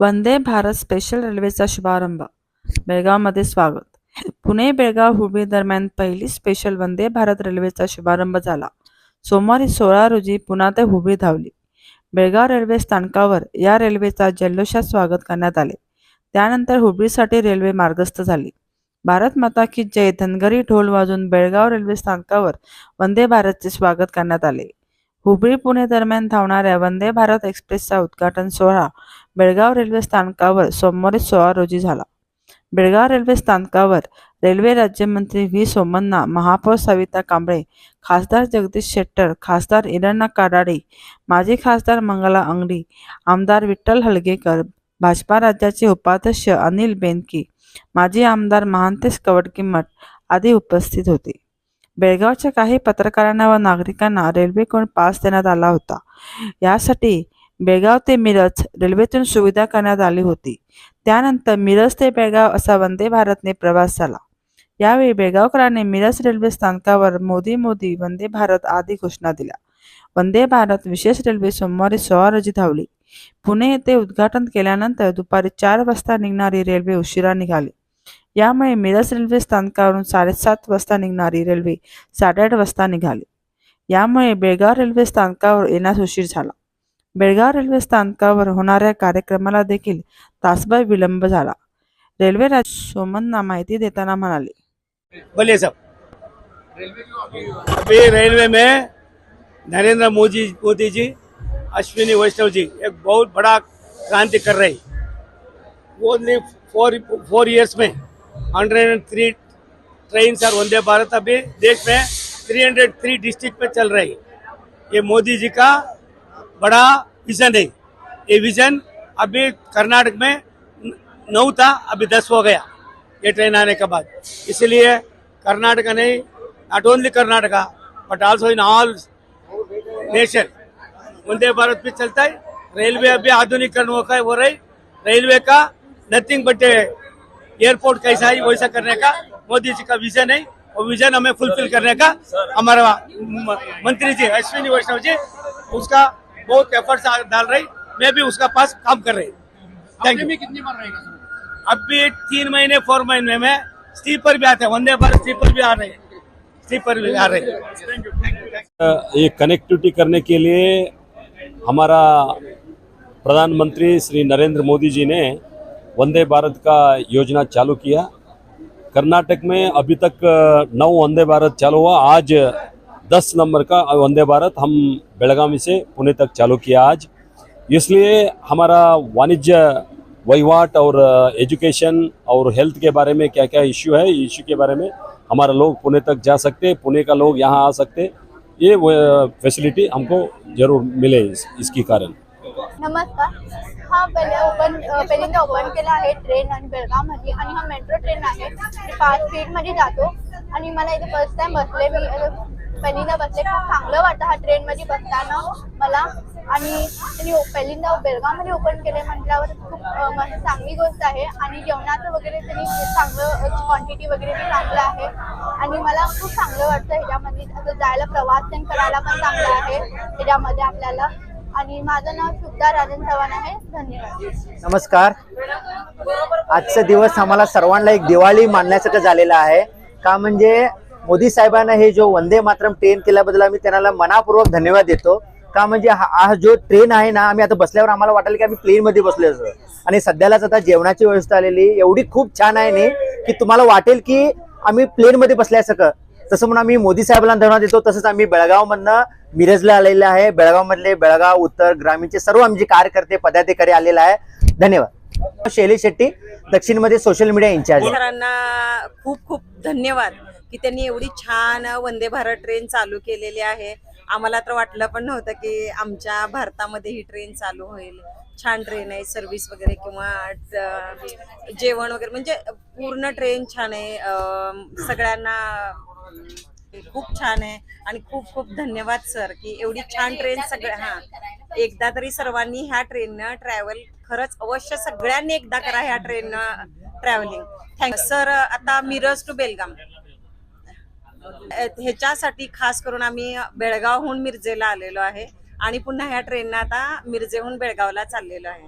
Vande Bharat special रेल्वेचा शुभारंभ. बेळगावमध्ये स्वागत. पुणे बेळगाव हुबळी दरम्यान पहिली स्पेशल वंदे भारत रेल्वेचा शुभारंभ झाला. सोमवारी सोळा रोजी पुणा ते हुबळी धावली. बेळगाव रेल्वे स्थानकावर या रेल्वेचा जल्लोषात स्वागत करण्यात आले. त्यानंतर हुबळीसाठी रेल्वे मार्गस्थ झाली. भारत माता की जय धनगरी ढोल वाजून बेळगाव रेल्वे स्थानकावर वंदे भारतचे स्वागत करण्यात आले. हुबळी पुणे दरम्यान धावणाऱ्या वंदे भारत एक्सप्रेसचा उद्घाटन सोहळा बेळगाव रेल्वे स्थानकावर सोमवारी सोळा रोजी झाला. बेळगाव रेल्वे स्थानकावर रेल्वे राज्यमंत्री व्ही. सोमण्णा महापौर सविता कांबळे खासदार जगदीश शेट्टर खासदार इरण्णा काडाडे माजी खासदार मंगला अंगडी आमदार विठ्ठल हलगेकर भाजपा राज्याचे उपाध्यक्ष अनिल बेनकी माजी आमदार महांतेश कवडकिंमठ आदी उपस्थित होते. बेळगावच्या काही पत्रकारांना व नागरिकांना रेल्वेकडून पास देण्यात आला होता. यासाठी बेळगाव ते मिरज रेल्वेतून सुविधा करण्यात आली होती. त्यानंतर मिरज ते बेळगाव असा वंदे भारतने प्रवास झाला. यावेळी बेळगावकरांनी मिरज रेल्वे स्थानकावर मोदी मोदी वंदे भारत आदी घोषणा दिल्या. वंदे भारत विशेष रेल्वे सोमवारी सोळा रोजी धावली. पुणे येथे उद्घाटन केल्यानंतर दुपारी चार वाजता निघणारी रेल्वे उशिरा निघाली. यामुळे मिरज रेल्वे स्थानकावरून साडेसात वाजता निघणारी रेल्वे साडेआठ वाजता निघाली. यामुळे बेळगाव रेल्वे स्थानकावर येण्यास उशीर झाला. बेळगाव रेल्वे स्थानकावर होणाऱ्या कार्यक्रमाला देखील तासभर विलंब झाला. रेल्वे राज सोमनना माहिती देताना म्हणाले. बोलिए सब अभी रेलवे में नरेंद्र मोदी मोदी जी अश्विनी वैष्णव जी एक बहुत बड़ा क्रांति कर रहे वो फोर फोर इयर्स में हंड्रेड एंड थ्री ट्रेन और वंदे भारत अभी देश में थ्री हंड्रेड थ्री डिस्ट्रिक्ट पे चल रही ये मोदी जी का बड़ा विजन है। ये विजन अभी कर्नाटक में नौ था, अभी दस हो गया, ये ट्रेन आने के बाद। इसलिए कर्नाटका नहीं not only Karnataka but also in all nation Vande Bharat भी चलता है। रेलवे अभी आधुनिकरण हो रही रेलवे का नथिंग बट एयरपोर्ट कैसा है वैसा करने का मोदी जी का विजन है और विजन हमें फुलफिल करने का हमारा मंत्री जी अश्विनी वैष्णव जी उसका बहुत एफर्ट्स डाल रही मैं भी उसका पास काम कर रही। थैंक यू कितनी बार रहेगा सर? अभी तीन महीने फोर महीने में स्लीपर भी आते हैं वंदे भारत स्लीपर भी आ रहे हैं। स्लीपर भी आ रहे हैं। ये कनेक्टिविटी करने के लिए हमारा प्रधानमंत्री श्री नरेंद्र मोदी जी ने वंदे भारत का योजना चालू किया। कर्नाटक में अभी तक नौ वंदे भारत चालू हुआ। आज दस नंबर का वंदे भारत हम बेलगावी से पुणे तक चालू किया आज। इसलिए हमारा वाणिज्य वहीवाट और एजुकेशन और हेल्थ के बारे में क्या क्या इश्यू है इश्यू के बारे में हमारा लोग पुणे तक जा सकते पुणे का लोग यहाँ आ सकते। ये फैसिलिटी हमको ज़रूर मिले इस, इसकी कारण। नमस्कार। हा पहिले ओपन पहिल्यांदा ओपन केला आहे ट्रेन आणि बेळगावमध्ये. आणि हा मेट्रो ट्रेन आहे. मी फास्ट स्पीडमध्ये जातो. आणि मला इथे फर्स्ट टाइम बसले मी. पहिल्यांदा बसले. खूप चांगलं वाटतं हा ट्रेनमध्ये बसताना. मला. आणि त्यांनी ओ- पहिल्यांदा बेळगावमध्ये ओपन केले म्हटल्यावर खूप चांगली गोष्ट आहे. आणि जेवणाचं वगैरे त्यांनी चांगलं क्वांटिटी वगैरे चांगलं आहे. आणि मला खूप चांगलं वाटतं ह्याच्यामध्ये. असं जायला प्रवास करायला पण चांगलं आहे. ह्याच्यामध्ये आपल्याला. आणि माझं नाव शुभदा राजन चव्हाण आहे. धन्यवाद. नमस्कार. आजचा दिवस आम्हाला सर्वांना एक दिवाळी मानण्यासारखं झालेला आहे. का म्हणजे मोदी साहेबांना हे जो वंदे मातरम ट्रेन केल्याबद्दल आम्ही त्यांना मनापूर्वक धन्यवाद देतो. का म्हणजे हा हा जो ट्रेन आहे ना आम्ही आता बसल्यावर आम्हाला वाटेल की आम्ही प्लेन मध्ये बसलो असतो आणि सध्यालाच आता जेवणाची व्यवस्था आलेली एवढी खूप छान आहे नी की तुम्हाला वाटेल की आम्ही प्लेन मध्ये बसल्यासारखं. तसं म्हणून आम्ही मोदी साहेबांना धन्यवाद देतो तसंच आम्ही बेळगाव मधनं मिरजला आलेला आहे. बेळगाव मधले बेळगाव उत्तर ग्रामीणचे सर्व आमचे कार्यकर्ते पदाधिकारी आलेला आहे. धन्यवाद. शैली शेट्टी दक्षिणमध्ये सोशल मीडिया इन्चार्ज सरांना खूप खूप धन्यवाद की त्यांनी एवढी छान वंदे भारत ट्रेन चालू केलेली आहे. आम्हाला तर वाटलं पण नव्हतं की आमच्या भारतामध्ये ही ट्रेन चालू होईल. छान ट्रेन आहे सर्व्हिस वगैरे किंवा जेवण वगैरे म्हणजे पूर्ण ट्रेन छान आहे. सगळ्यांना खूप छान आहे. आणि खूप खूप धन्यवाद सर की एवढी छान ट्रेन सगळ्या हा. एकदा तरी सर्वांनी ह्या ट्रेननं ट्रॅव्हल खरंच अवश्य सगळ्यांनी एकदा करा ह्या ट्रेननं ट्रॅव्हलिंग थँक सर आता मिरज टू बेलगाम ह्याच्यासाठी खास करून आम्ही बेळगावहून मिरजेला आलेलो आहे. आणि पुन्हा ह्या ट्रेननं आता मिरजेहून बेळगावला चाललेलो आहे.